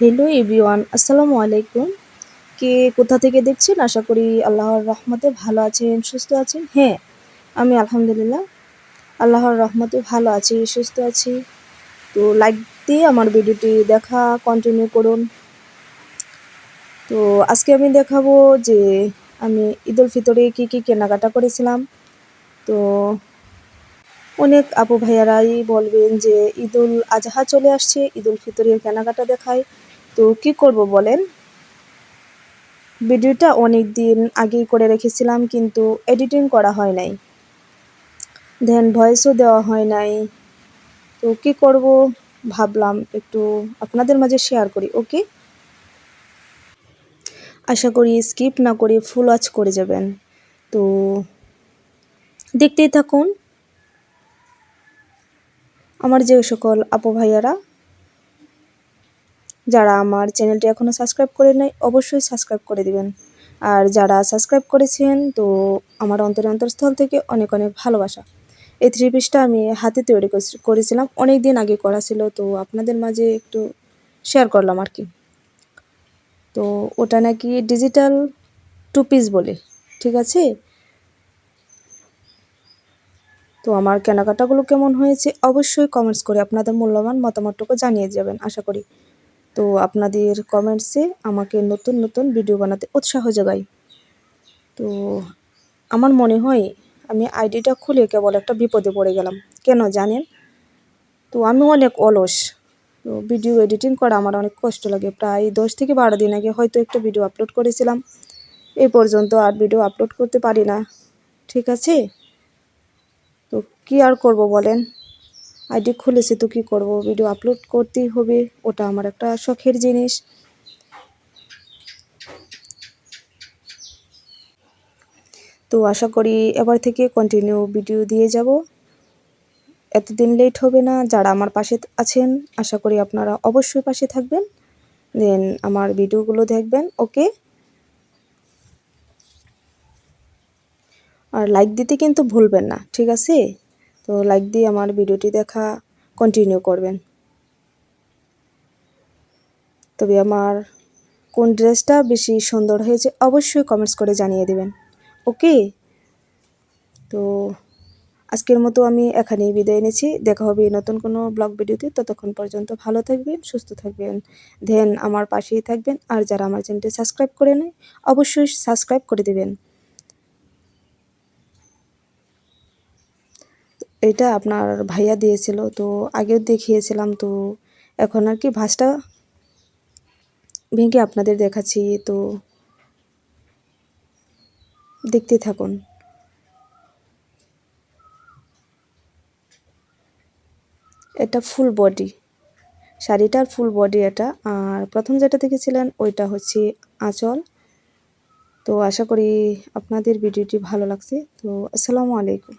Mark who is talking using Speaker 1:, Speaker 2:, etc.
Speaker 1: Hello everyone আসসালামু আলাইকুম কে কোথা থেকে দেখছেন? আশা করি আল্লাহর রহমতে ভালো আছেন, সুস্থ আছেন। হ্যাঁ আমি আলহামদুলিল্লাহ আল্লাহর রহমতে ভালো আছি, সুস্থ আছি। তো লাইক দিয়ে আমার ভিডিওটি দেখা কন্টিনিউ করুন। তো আজকে আমি দেখাবো যে আমি ঈদুল ফিতরে কী কী কেনাকাটা করেছিলাম। তো অনেক আপু ভাইয়ারাই বলবেন যে ঈদুল আজহা চলে আসছে, ঈদুল ফিতরের কেনাকাটা দেখায়। তো কি করব বলেন? ভিডিওটা অনেক দিন আগেই করে রেখেছিলাম, কিন্তু এডিটিং করা হয় নাই। দেন ভয়েসও দেওয়া হয় নাই। তো কি করব ভাবলাম একটু আপনাদের মাঝে শেয়ার করি ওকে আশা করি স্কিপ না করে ফুল ওয়াচ করে যাবেন। তো দেখতেই থাকুন। আমার যে সকল আপু ভাইয়ারা যারা আমার চ্যানেলটি এখনও সাবস্ক্রাইব করে নাই, অবশ্যই সাবস্ক্রাইব করে দিবেন। আর যারা সাবস্ক্রাইব করেছেন, তো আমার অন্তরে অন্তরস্থল থেকে অনেক অনেক ভালোবাসা। এই থ্রি পিসটা আমি হাতে তৈরি করেছিলাম অনেক দিন আগে করা ছিল, তো আপনাদের মাঝে একটু শেয়ার করলাম আর কি। তো ওটা নাকি ডিজিটাল টু পিস বলে, ঠিক আছে? তো আমার কেনাকাটাগুলো কেমন হয়েছে, অবশ্যই কমেন্টস করে আপনাদের মূল্যবান মতামতটুকু জানিয়ে যাবেন, আশা করি। তো আপনাদের কমেন্টসে আমাকে নতুন নতুন ভিডিও বানাতে উৎসাহ যোগায় তো আমার মনে হয় আমি আইডিটা খুলে কেবল একটা বিপদে পড়ে গেলাম। কেন জানেন? তো আমি অনেক অলস। তো ভিডিও এডিটিং করা আমার অনেক কষ্ট লাগে। প্রায় দশ থেকে বারো দিন আগে হয়তো একটা ভিডিও আপলোড করেছিলাম। এই পর্যন্ত আর ভিডিও আপলোড করতে পারি না। ঠিক আছে? তো কি আর করব বলেন? আইডি খুলেছি তো কী করব? ভিডিও আপলোড করতেই হবে, ওটা আমার একটা শখের জিনিস। তো আশা করি এবার থেকে কন্টিনিউ ভিডিও দিয়ে যাব। এতদিন লেট হবে না, যারা আমার পাশে আছেন, আশা করি আপনারা অবশ্যই পাশে থাকবেন। দেন আমার ভিডিওগুলো দেখবেন ওকে আর লাইক দিতে কিন্তু ভুলবেন না, ঠিক আছে? তো লাইক দিয়ে আমার ভিডিওটি দেখা কন্টিনিউ করবেন। তবে আমার কোন ড্রেসটা বেশি সুন্দর হয়েছে অবশ্যই কমেন্টস করে জানিয়ে দেবেন। ওকে তো আজকের মতো আমি এখানেই বিদায় এনেছি দেখা হবে নতুন কোনো ব্লগ ভিডিওতে ততক্ষণ পর্যন্ত ভালো থাকবেন, সুস্থ থাকবেন। দেন আমার পাশেই থাকবেন। আর যারা আমার চ্যানেলটি সাবস্ক্রাইব করে নেয় অবশ্যই সাবস্ক্রাইব করে দেবেন। এটা আপনার ভাইয়া দিয়েছিল, তো আগেও দেখিয়েছিলাম, তো এখন আর কি ভাঁজটা ভেঙে আপনাদের দেখাচ্ছি, তো দেখতে থাকুন। এটা ফুল বডি, শাড়িটার ফুল বডি এটা, আর প্রথম যেটা দেখেছিলেন ওইটা হচ্ছে আঁচল। তো আশা করি আপনাদের ভিডিওটি ভালো লাগছে, তো আসসালামু আলাইকুম।